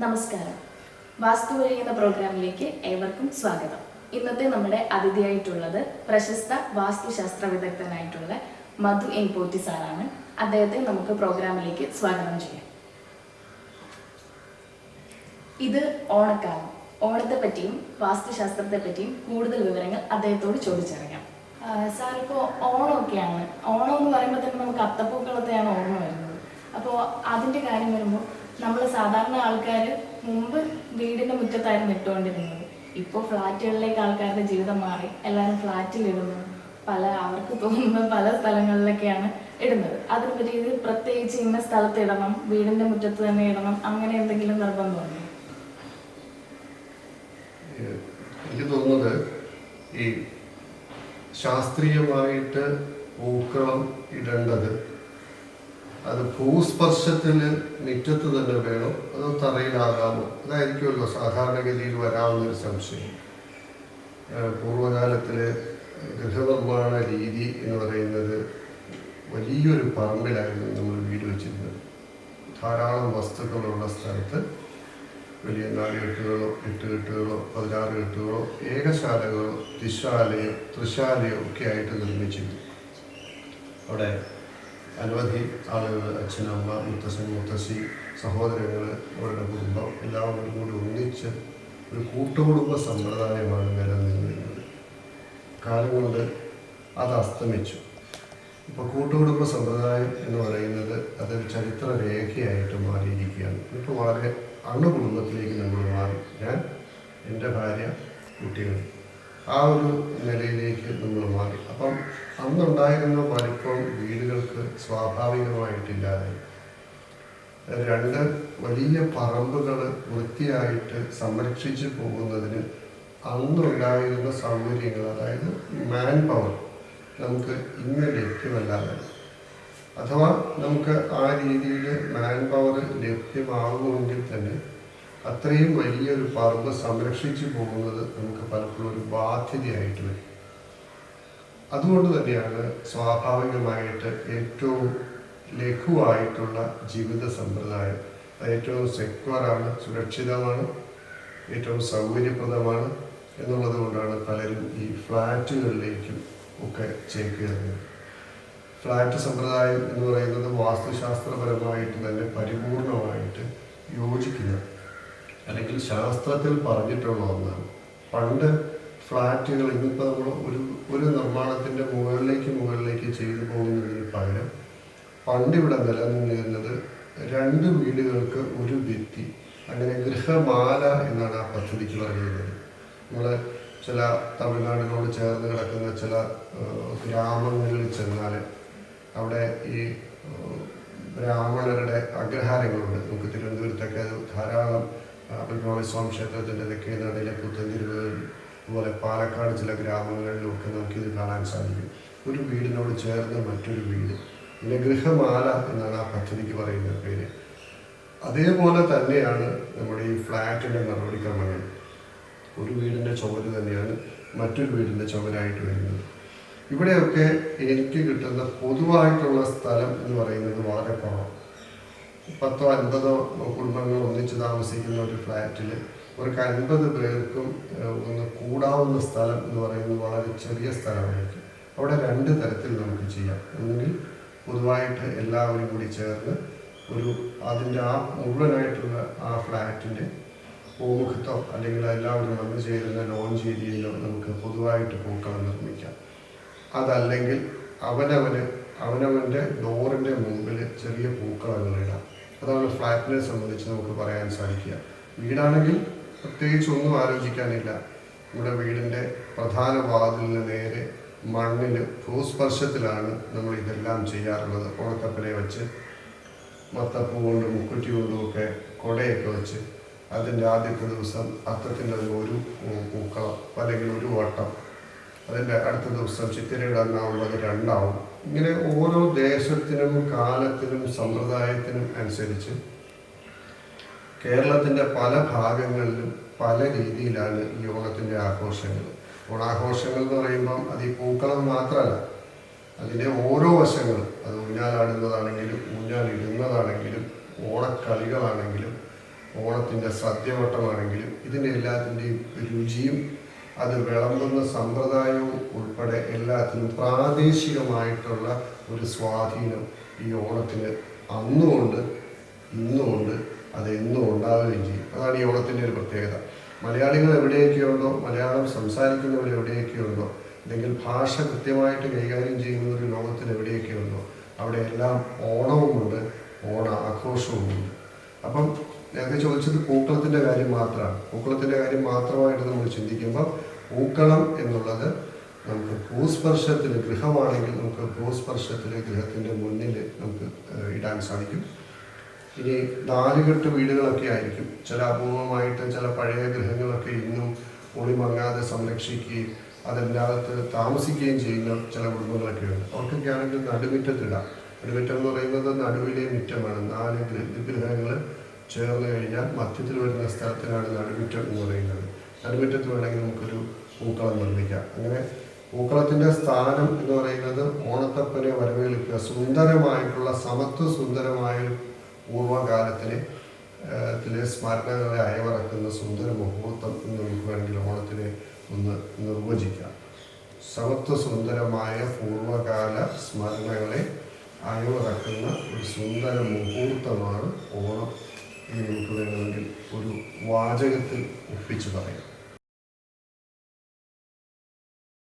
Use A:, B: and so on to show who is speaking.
A: നമസ്കാരം. വാസ്തു എന്ന പ്രോഗ്രാമിലേക്ക് ഏവർക്കും സ്വാഗതം. ഇന്നത്തെ നമ്മുടെ അതിഥിയായിട്ടുള്ളത് പ്രശസ്ത വാസ്തുശാസ്ത്ര വിദഗ്ധനായിട്ടുള്ള മധു എൻ പോറ്റി സാറാണ്. അദ്ദേഹത്തെ നമുക്ക് പ്രോഗ്രാമിലേക്ക് സ്വാഗതം ചെയ്യാം. ഇത് ഓണക്കാലം. ഓണത്തെ പറ്റിയും വാസ്തുശാസ്ത്രത്തെ പറ്റിയും കൂടുതൽ വിവരങ്ങൾ അദ്ദേഹത്തോട് ചോദിച്ചറിയാം. സാർ ഇപ്പോൾ ഓണമൊക്കെയാണ്. ഓണം എന്ന് പറയുമ്പോൾ തന്നെ നമുക്ക് അത്തപ്പൂക്കളത്തെയാണ് ഓർമ്മ വരുന്നത്. അപ്പോൾ അതിന്റെ കാര്യം വരുമ്പോൾ നമ്മൾ സാധാരണ ആൾക്കാർ മുമ്പ് വീടിന്റെ മുറ്റത്തായിരുന്നു ഇട്ടുകൊണ്ടിരുന്നത്. ഇപ്പോൾ ഫ്ലാറ്റുകളിലേക്ക് ആൾക്കാരുടെ ജീവിതം മാറി. എല്ലാവരും ഫ്ലാറ്റിൽ ഇടുന്നു പല അവർക്ക് തോന്നുന്ന പല സ്ഥലങ്ങളിലൊക്കെയാണ് ഇടുന്നത്. അതിനെപ്പറ്റി ഇത് പ്രത്യേകിച്ച് ഇന്ന സ്ഥലത്ത് ഇടണം വീടിന്റെ മുറ്റത്ത് തന്നെ ഇടണം അങ്ങനെ എന്തെങ്കിലും നിർബന്ധമുണ്ടോ?
B: എനിക്ക് തോന്നുന്നത് ഈ ശാസ്ത്രീയമായിട്ട് പൂക്കളം ഇടേണ്ടത് അത് ഭൂസ്പർശത്തിൽ മുറ്റത്ത് തന്നെ വേണോ? അതോ തറയിലാകാമോ? അതായിരിക്കുമല്ലോ സാധാരണഗതിയിൽ വരാവുന്ന ഒരു സംശയം പൂർവകാലത്തിൽ ഗൃഹനിർമ്മാണ രീതി എന്ന് പറയുന്നത് വലിയൊരു പറമ്പിലായിരുന്നു നമ്മൾ വീട് വെച്ചിരുന്നത്. ധാരാളം വസ്തുക്കളുള്ള സ്ഥലത്ത് വലിയ നാലുകെട്ടുകളോ എട്ടുകെട്ടുകളോ പതിനാറ് കെട്ടുകളോ ഏകശാലകളോ തിശാലയോ ത്രിശാലയോ ഒക്കെ ആയിട്ട് നിർമ്മിച്ചിരുന്നു. അവിടെ അനവധി ആളുകൾ അച്ഛനമ്മ മുത്തശ്ശൻ മുത്തശ്ശി സഹോദരങ്ങൾ അവരുടെ കുടുംബം എല്ലാവരും കൂടി ഒന്നിച്ച് ഒരു കൂട്ടുകുടുംബ സമ്പ്രദായമാണ് നിലനിന്നിരുന്നത് കാലം കൊണ്ട് അത് അസ്തമിച്ചു. ഇപ്പോൾ കൂട്ടുകുടുംബ സമ്പ്രദായം എന്ന് പറയുന്നത് അതൊരു ചരിത്ര രേഖയായിട്ട് മാറിയിരിക്കുകയാണ്. ഇപ്പോൾ വളരെ അണുകുടുംബത്തിലേക്ക് നമ്മൾ മാറി. ഞാൻ എന്റെ ഭാര്യ കുട്ടികൾ ആ ഒരു നിലയിലേക്ക് നമ്മൾ മാറി. അന്നുണ്ടായിരുന്ന വലിപ്പം വീടുകൾക്ക് സ്വാഭാവികമായിട്ടില്ലാതെ. രണ്ട് വലിയ പറമ്പുകൾ വൃത്തിയായിട്ട് സംരക്ഷിച്ചു പോകുന്നതിന് അന്നുണ്ടായിരുന്ന സൗകര്യങ്ങൾ അതായത് മാൻ പവർ നമുക്ക് ഇന്ന് ലഭ്യമല്ലാതെ. അഥവാ നമുക്ക് ആ രീതിയിൽ മാൻ പവർ ലഭ്യമാകുമെങ്കിൽ തന്നെ അത്രയും വലിയൊരു പറമ്പ് സംരക്ഷിച്ചു പോകുന്നത് നമുക്ക് പലപ്പോഴും ഒരു ബാധ്യതയായിട്ട് വരും. അതുകൊണ്ട് തന്നെയാണ് സ്വാഭാവികമായിട്ട് ഏറ്റവും ലഘുവായിട്ടുള്ള ജീവിത സമ്പ്രദായം. ഏറ്റവും സെക്യൂറാണ് സുരക്ഷിതമാണ് ഏറ്റവും സൗകര്യപ്രദമാണ് എന്നുള്ളത് കൊണ്ടാണ് പലരും ഈ ഫ്ലാറ്റുകളിലേക്കും ഒക്കെ ചേക്കേറുന്നത്. ഫ്ലാറ്റ് സമ്പ്രദായം എന്ന് പറയുന്നത് വാസ്തുശാസ്ത്രപരമായിട്ട് തന്നെ പരിപൂർണമായിട്ട് യോജിക്കുക. അല്ലെങ്കിൽ ശാസ്ത്രത്തിൽ പറഞ്ഞിട്ടുള്ള ഒന്നാണ്. പണ്ട് ഫ്ലാറ്റുകൾ ഇന്നിപ്പോൾ നമ്മൾ ഒരു ഒരു നിർമ്മാണത്തിന്റെ മുകളിലേക്ക് മുകളിലേക്ക് ചെയ്തു പോകുന്നതിന് പകരം പണ്ടിവിടെ നിലനിന്നിരുന്നത് രണ്ട് വീടുകൾക്ക് ഒരു ഭിത്തി അങ്ങനെ ഗൃഹമാല എന്നാണ് ആ പദ്ധതിക്ക് പറയുന്നത്. നമ്മൾ ചില തമിഴ്നാടിനോട് ചേർന്ന് കിടക്കുന്ന ചില ഗ്രാമങ്ങളിൽ ചെന്നാൽ അവിടെ ഈ ബ്രാഹ്മണരുടെ അഗ്രഹാരങ്ങളുണ്ട്. നമുക്ക് തിരുവനന്തപുരത്തൊക്കെ ധാരാളം അഭിമാനസ്വാമി ക്ഷേത്രത്തിന്റെ തെക്കേ നടയിലെ പുത്തൻതിരുവുകളിൽ അതുപോലെ പാലക്കാട് ചില ഗ്രാമങ്ങളിലൊക്കെ നമുക്കിത് കാണാൻ സാധിക്കും. ഒരു വീടിനോട് ചേർന്ന് മറ്റൊരു വീട്. പിന്നെ ഗൃഹമാല എന്നാണ് ആ പദ്ധതിക്ക് പറയുന്ന പേര്. അതേപോലെ തന്നെയാണ് നമ്മുടെ ഈ ഫ്ലാറ്റിന്റെ നടപടിക്രമങ്ങൾ. ഒരു വീടിന്റെ ചുമര് തന്നെയാണ് മറ്റൊരു വീടിന്റെ ചുമരായിട്ട് വരുന്നത്. ഇവിടെയൊക്കെ എനിക്ക് കിട്ടുന്ന പൊതുവായിട്ടുള്ള സ്ഥലം എന്ന് പറയുന്നത് വളരെ കുറവാണ് പത്തോ അൻപതോ കുടുംബങ്ങൾ ഒന്നിച്ച് താമസിക്കുന്ന ഒരു ഫ്ലാറ്റിൽ അവർക്ക് അൻപത് പേർക്കും ഒന്ന് കൂടാവുന്ന സ്ഥലം എന്ന് പറയുന്നത് വളരെ ചെറിയ സ്ഥലമായിരിക്കും. അവിടെ രണ്ട് തരത്തിൽ നമുക്ക് ചെയ്യാം. ഒന്നുകിൽ പൊതുവായിട്ട് എല്ലാവരും കൂടി ചേർന്ന് ഒരു അതിന്റെ ആ മുഴുവനായിട്ടുള്ള ആ ഫ്ലാറ്റിന്റെ പൂമുഖത്തോ അല്ലെങ്കിൽ എല്ലാവരും വന്നു ചേരുന്ന ലോഞ്ച് ഏരിയയിലോ നമുക്ക് പൊതുവായിട്ട് പൂക്കളം നിർമ്മിക്കാം. അതല്ലെങ്കിൽ അവനവന് അവനവന്റെ ഡോറിന്റെ മുമ്പിൽ ചെറിയ പൂക്കളങ്ങൾ ഇടാം. അതാണ് ഫ്ലാറ്റിനെ സംബന്ധിച്ച് നമുക്ക് പറയാൻ സാധിക്കുക. വീടാണെങ്കിൽ പ്രത്യേകിച്ച് ഒന്നും ആലോചിക്കാനില്ല. നമ്മുടെ വീടിന്റെ പ്രധാന വാതിലിന് നേരെ മണ്ണിന് ഭൂസ്പർശത്തിലാണ് നമ്മൾ ഇതെല്ലാം ചെയ്യാറുള്ളത്. ഉണക്കപ്പനെ വെച്ച് മത്തപ്പൂ കൊണ്ടും മുക്കുറ്റി കൊണ്ടും ഒക്കെ കൊടയൊക്കെ വെച്ച് അതിന്റെ ആദ്യത്തെ ദിവസം അത്തത്തിന്റെ ഒരു പൂക്കളം അല്ലെങ്കിൽ ഒരു വട്ടം അതിന്റെ അടുത്ത ദിവസം ചിത്തിരയുടെ അത് രണ്ടാവും. ഇങ്ങനെ ഓരോ ദേശത്തിനും കാലത്തിനും സമ്പ്രദായത്തിനും അനുസരിച്ച് കേരളത്തിന്റെ പല ഭാഗങ്ങളിലും പല രീതിയിലാണ് ഈ ഓണത്തിന്റെ ആഘോഷങ്ങൾ. ഓണാഘോഷങ്ങൾ എന്ന് പറയുമ്പം അത് ഈ പൂക്കളം മാത്രമല്ല അതിന്റെ ഓരോ വശങ്ങളും. അത് ഊഞ്ഞാലാടുന്നതാണെങ്കിലും ഊഞ്ഞാലിടുന്നതാണെങ്കിലും ഓണക്കളികളാണെങ്കിലും ഓണത്തിന്റെ സദ്യവട്ടമാണെങ്കിലും ഇതിന്റെ എല്ലാത്തിന്റെയും രുചിയും അത് വിളമ്പുന്ന സമ്പ്രദായവും ഉൾപ്പെടെ എല്ലാത്തിനും പ്രാദേശികമായിട്ടുള്ള ഒരു സ്വാധീനം ഈ ഓണത്തിന് അന്നുകൊണ്ട് ഇന്നുമുണ്ട് അത് എന്നും ഉണ്ടാവുകയും ചെയ്യും. അതാണ് ഈ ഓണത്തിന്റെ ഒരു പ്രത്യേകത. മലയാളികൾ എവിടെയൊക്കെയുണ്ടോ മലയാളം സംസാരിക്കുന്നവർ എവിടെയൊക്കെയുണ്ടോ അല്ലെങ്കിൽ ഭാഷ കൃത്യമായിട്ട് കൈകാര്യം ഒരു ലോകത്തിൽ എവിടെയൊക്കെയുണ്ടോ അവിടെ എല്ലാം ഓണവുമുണ്ട് ഓണ ആഘോഷവുമുണ്ട്. അപ്പം നേരത്തെ ചോദിച്ചത് പൂക്കളത്തിന്റെ കാര്യം മാത്രമാണ്. പൂക്കളത്തിന്റെ കാര്യം മാത്രമായിട്ട് നമ്മൾ ചിന്തിക്കുമ്പോൾ പൂക്കളം എന്നുള്ളത് നമുക്ക് ഭൂസ്പർശത്തിൽ ഗൃഹമാണെങ്കിൽ നമുക്ക് ഭൂസ്പർശത്തിൽ ഗൃഹത്തിന്റെ മുന്നിൽ നമുക്ക് ഇടാൻ സാധിക്കും. ഇനി നാലുകെട്ട് വീടുകളൊക്കെ ആയിരിക്കും. ചില അപൂർവമായിട്ട് ചില പഴയ ഗൃഹങ്ങളൊക്കെ ഇന്നും ഒളിമങ്ങാതെ സംരക്ഷിക്കുകയും അതിനകത്ത് താമസിക്കുകയും ചെയ്യുന്ന ചില കുടുംബങ്ങളൊക്കെ ഉണ്ട് അവർക്കൊക്കെ ആണെങ്കിൽ നടുമുറ്റത്തിടാം നടുമുറ്റം എന്ന് പറയുന്നത് നടുവിലെ മുറ്റമാണ്. നാല് ഗൃഹങ്ങൾ ചേർന്ന് കഴിഞ്ഞാൽ മധ്യത്തിൽ വരുന്ന സ്ഥലത്തിനാണ് നടുമുറ്റം എന്ന് പറയുന്നത്. നടുമുറ്റത്ത് വേണമെങ്കിൽ നമുക്കൊരു പൂക്കളം നിർമ്മിക്കാം. അങ്ങനെ പൂക്കളത്തിന്റെ സ്ഥാനം എന്ന് പറയുന്നത് ഓണത്തപ്പനെ വരവേൽക്കുക. സുന്ദരമായിട്ടുള്ള സമത്വ സമത്വസുന്ദരമായ പൂർവകാലത്തിലെ ഏഹ്, ത്തിലെ സ്മരണകളെ അയവിറക്കുന്ന സുന്ദര മുഹൂർത്തം എന്ന് നമുക്ക് വേണമെങ്കിൽ ഓണത്തിനെ ഒന്ന് നിർവചിക്കാം. സമത്വ സുന്ദരമായ പൂർവകാല സ്മരണകളെ അയവിറക്കുന്ന ഒരു സുന്ദര മുഹൂർത്തമാണ് ഓണം. എന്ന് നമുക്ക് വേണമെങ്കിൽ ഒരു വാചകത്തിൽ ഒപ്പിച്ചു പറയാം.